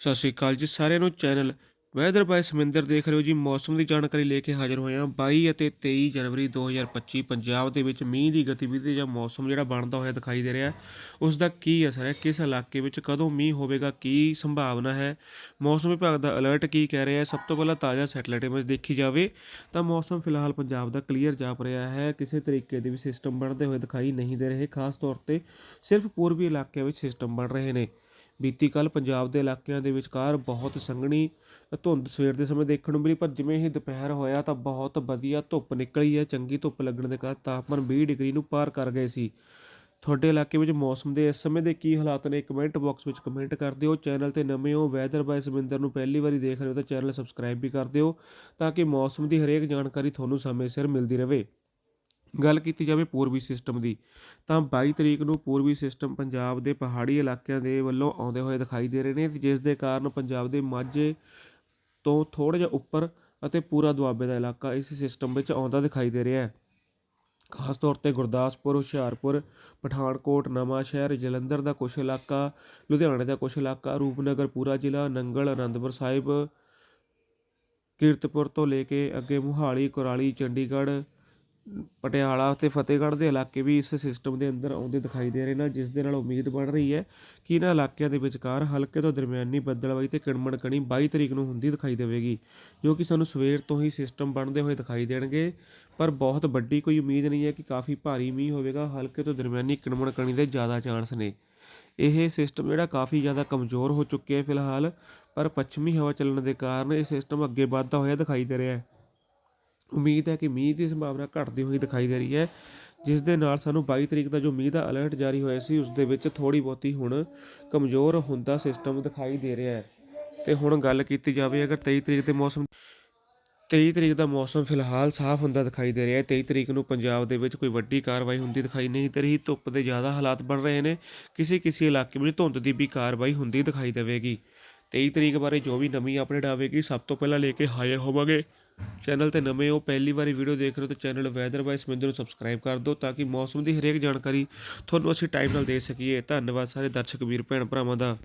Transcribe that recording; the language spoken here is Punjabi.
ਸਤਿ ਸ਼੍ਰੀ ਅਕਾਲ ਜੀ ਸਾਰਿਆਂ ਨੂੰ ਚੈਨਲ ਵੈਦਰ ਬਾਈ ਸਮਿੰਦਰ ਦੇਖ ਰਹੇ ਹੋ ਜੀ। ਮੌਸਮ ਦੀ ਜਾਣਕਾਰੀ ਲੈ ਕੇ ਹਾਜ਼ਰ ਹੋਏ ਹਾਂ। 22 ਅਤੇ 23 ਜਨਵਰੀ 2025 ਪੰਜਾਬ ਦੇ ਵਿੱਚ ਮੀਂਹ ਦੀ ਗਤੀਵਿਧੀ ਜਾਂ ਮੌਸਮ ਜਿਹੜਾ ਬਣਦਾ ਹੋਇਆ ਦਿਖਾਈ ਦੇ ਰਿਹਾ। ਹੈ ਉਸ ਦਾ ਕੀ ਅਸਰ ਹੈ? ਕਿਸ ਇਲਾਕੇ ਵਿੱਚ ਕਦੋਂ ਮੀਂਹ ਹੋਵੇਗਾ? ਕੀ ਸੰਭਾਵਨਾ ਹੈ? ਮੌਸਮ ਵਿਭਾਗ ਦਾ ਅਲਰਟ ਕੀ ਕਹਿ ਰਿਹਾ ਹੈ? ਸਭ ਤੋਂ ਪਹਿਲਾਂ ਤਾਜ਼ਾ ਸੈਟਲਾਈਟ ਇਮੇਜ ਦੇਖੀ ਜਾਵੇ ਤਾਂ ਮੌਸਮ ਫਿਲਹਾਲ ਪੰਜਾਬ ਦਾ ਕਲੀਅਰ ਜਾਪ ਰਿਹਾ ਹੈ। ਕਿਸੇ ਤਰੀਕੇ ਦੇ ਵੀ ਸਿਸਟਮ ਬਣਦੇ ਹੋਏ ਦਿਖਾਈ ਨਹੀਂ ਦੇ ਰਹੇ। ਖਾਸ ਤੌਰ ਤੇ ਸਿਰਫ ਪੂਰਬੀ ਇਲਾਕਿਆਂ ਵਿੱਚ ਸਿਸਟਮ ਬਣ ਰਹੇ ਨੇ। ਬੀਤੀ ਕੱਲ ਪੰਜਾਬ ਦੇ ਇਲਾਕਿਆਂ ਦੇ ਵਿਚਕਾਰ ਬਹੁਤ ਸੰਘਣੀ ਧੁੰਦ ਸਵੇਰ ਦੇ ਸਮੇਂ ਦੇਖਣ ਨੂੰ ਮਿਲੀ, ਪਰ ਜਿਵੇਂ ਹੀ ਦੁਪਹਿਰ ਹੋਇਆ ਤਾਂ ਬਹੁਤ ਵਧੀਆ ਧੁੱਪ ਨਿਕਲੀ ਹੈ। ਚੰਗੀ ਧੁੱਪ ਲੱਗਣ ਦੇ ਕਾਰਨ ਤਾਪਮਾਨ 20 ਡਿਗਰੀ ਨੂੰ ਪਾਰ ਕਰ ਗਏ ਸੀ। ਤੁਹਾਡੇ ਇਲਾਕੇ ਵਿੱਚ ਮੌਸਮ ਦੇ ਇਸ ਸਮੇਂ ਦੇ ਕੀ ਹਾਲਾਤ ਨੇ? ਕਮੈਂਟ ਬਾਕਸ ਵਿੱਚ ਕਮੈਂਟ ਕਰ ਦਿਓ। ਚੈਨਲ ਤੇ ਨਵੇਂ ਹੋ ਵੈਦਰ ਬਾਈ ਸਮਿੰਦਰ ਨੂੰ ਪਹਿਲੀ ਵਾਰੀ ਦੇਖ ਰਹੇ ਹੋ ਤਾਂ ਚੈਨਲ ਸਬਸਕ੍ਰਾਈਬ ਵੀ ਕਰ ਦਿਓ ਤਾਂ ਕਿ ਮੌਸਮ ਦੀ ਹਰੇਕ ਜਾਣਕਾਰੀ ਤੁਹਾਨੂੰ ਸਮੇਂ ਸਿਰ ਮਿਲਦੀ ਰਹੇ। ਗੱਲ ਕੀਤੀ ਜਾਵੇ ਪੂਰਬੀ ਸਿਸਟਮ ਦੀ, ਤਾਂ 22 ਤਰੀਕ ਨੂੰ ਪੂਰਬੀ ਸਿਸਟਮ ਪੰਜਾਬ ਦੇ ਪਹਾੜੀ ਇਲਾਕਿਆਂ ਦੇ ਵੱਲੋਂ ਆਉਂਦੇ ਹੋਏ ਦਿਖਾਈ ਦੇ ਰਹੇ ਨੇ, ਜਿਸ ਦੇ ਕਾਰਨ ਪੰਜਾਬ ਦੇ ਮਾਝੇ ਤੋਂ ਥੋੜ੍ਹਾ ਜਿਹਾ ਉੱਪਰ ਅਤੇ ਪੂਰਾ ਦੁਆਬੇ ਦਾ ਇਲਾਕਾ ਇਸ ਸਿਸਟਮ ਵਿੱਚ ਆਉਂਦਾ ਦਿਖਾਈ ਦੇ ਰਿਹਾ ਹੈ। ਖਾਸ ਤੌਰ ਤੇ ਗੁਰਦਾਸਪੁਰ, ਹੁਸ਼ਿਆਰਪੁਰ, ਪਠਾਨਕੋਟ, ਨਵਾਂ ਸ਼ਹਿਰ, ਜਲੰਧਰ ਦਾ ਕੁਝ ਇਲਾਕਾ, ਲੁਧਿਆਣੇ ਦਾ ਕੁਝ ਇਲਾਕਾ, ਰੂਪਨਗਰ, ਪੂਰਾ ਜ਼ਿਲ੍ਹਾ, ਨੰਗਲ, ਅਨੰਦਪੁਰ ਸਾਹਿਬ, ਕੀਰਤਪੁਰ ਤੋਂ ਲੈ ਕੇ ਅੱਗੇ ਮੁਹਾਲੀ, ਕੁਰਾਲੀ, ਚੰਡੀਗੜ੍ਹ ਪਟਿਆਲਾ ਅਤੇ ਫਤਿਹਗੜ੍ਹ ਦੇ ਇਲਾਕੇ ਵੀ ਇਸ ਸਿਸਟਮ ਦੇ ਅੰਦਰ ਆਉਂਦੇ ਦਿਖਾਈ ਦੇ ਰਹੇ ਨੇ, ਜਿਸ ਦੇ ਨਾਲ ਉਮੀਦ ਬਣ ਰਹੀ ਹੈ ਕਿ ਇਹਨਾਂ ਇਲਾਕਿਆਂ ਦੇ ਵਿਚਕਾਰ ਹਲਕੇ ਤੋਂ ਦਰਮਿਆਨੀ ਬੱਦਲਬਾਈ ਤੇ ਕਿਣਮਣ ਕਣੀ 22 ਤਰੀਕ ਨੂੰ ਹੁੰਦੀ ਦਿਖਾਈ ਦੇਵੇਗੀ, ਜੋ ਕਿ ਸਾਨੂੰ ਸਵੇਰ ਤੋਂ ਹੀ ਸਿਸਟਮ ਬਣਦੇ ਹੋਏ ਦਿਖਾਈ ਦੇਣਗੇ। ਪਰ ਬਹੁਤ ਵੱਡੀ ਕੋਈ ਉਮੀਦ ਨਹੀਂ ਹੈ ਕਿ ਕਾਫੀ ਭਾਰੀ ਮੀਂਹ ਹੋਵੇਗਾ, ਹਲਕੇ ਤੋਂ ਦਰਮਿਆਨੀ ਕਿਣਮਣ ਕਣੀ ਦੇ ਜ਼ਿਆਦਾ ਚਾਂਸ ਨੇ। ਇਹ ਸਿਸਟਮ ਜਿਹੜਾ ਕਾਫੀ ਜ਼ਿਆਦਾ ਕਮਜ਼ੋਰ ਹੋ ਚੁੱਕਿਆ ਹੈ ਫਿਲਹਾਲ, ਪਰ ਪੱਛਮੀ ਹਵਾ ਚੱਲਣ ਦੇ ਕਾਰਨ ਇਹ ਸਿਸਟਮ ਅੱਗੇ ਵੱਧਦਾ ਹੋਇਆ ਦਿਖਾਈ ਦੇ ਰਿਹਾ ਹੈ। ਉਮੀਦ ਹੈ ਕਿ ਮੀਂਹ ਦੀ ਸੰਭਾਵਨਾ ਘਟਦੀ ਹੋਈ ਦਿਖਾਈ ਦੇ ਰਹੀ ਹੈ, ਜਿਸ ਦੇ ਨਾਲ ਸਾਨੂੰ 22 ਤਰੀਕ ਦਾ ਜੋ ਮੀਂਹ ਦਾ ਅਲਰਟ ਜਾਰੀ ਹੋਇਆ ਸੀ, ਉਸ ਦੇ ਵਿੱਚ ਥੋੜੀ ਬਹੁਤੀ ਹੁਣ ਕਮਜ਼ੋਰ ਹੁੰਦਾ ਸਿਸਟਮ ਦਿਖਾਈ ਦੇ ਰਿਹਾ ਹੈ। ਤੇ ਹੁਣ ਗੱਲ ਕੀਤੀ ਜਾਵੇ, ਅਗਰ 23 ਤਰੀਕ ਦੇ ਮੌਸਮ 23 ਤਰੀਕ ਦਾ ਮੌਸਮ ਫਿਲਹਾਲ ਸਾਫ਼ ਹੁੰਦਾ ਦਿਖਾਈ ਦੇ ਰਿਹਾ ਹੈ। 23 ਤਰੀਕ ਨੂੰ ਪੰਜਾਬ ਦੇ ਵਿੱਚ ਕੋਈ ਵੱਡੀ ਕਾਰਵਾਈ ਹੁੰਦੀ ਦਿਖਾਈ ਨਹੀਂ ਦੇ ਰਹੀ, ਧੁੱਪ ਦੇ ਜ਼ਿਆਦਾ ਹਾਲਾਤ ਬਣ ਰਹੇ ਨੇ ਕਿਸੇ ਕਿਸੇ ਇਲਾਕੇ ਵਿੱਚ ਧੁੰਦ ਦੀ ਵੀ ਕਾਰਵਾਈ ਹੁੰਦੀ ਦਿਖਾਈ ਦੇਵੇਗੀ। 23 ਤਰੀਕ ਬਾਰੇ ਜੋ ਵੀ ਨਵੀਂ ਅਪਡੇਟ ਆਵੇਗੀ, ਸਭ ਤੋਂ ਪਹਿਲਾਂ ਲੈ ਕੇ ਹਾਜ਼ਰ ਹੋਵਾਂਗੇ। ਚੈਨਲ ਤੇ ਨਵੇਂ ਹੋ, ਪਹਿਲੀ ਵਾਰੀ ਵੀਡੀਓ ਦੇਖ ਰਹੇ ਹੋ ਤਾਂ ਚੈਨਲ ਵੈਦਰ ਬਾਈ ਸਮਿੰਦਰ ਨੂੰ ਸਬਸਕ੍ਰਾਈਬ ਕਰ ਦਿਓ ਤਾਂ ਕਿ ਮੌਸਮ ਦੀ ਹਰੇਕ ਜਾਣਕਾਰੀ ਤੁਹਾਨੂੰ ਅਸੀਂ ਟਾਈਮ ਨਾਲ ਦੇ ਸਕੀਏ। ਧੰਨਵਾਦ ਸਾਰੇ ਦਰਸ਼ਕ, ਵੀਰ, ਭੈਣ, ਭਰਾਵਾਂ ਦਾ।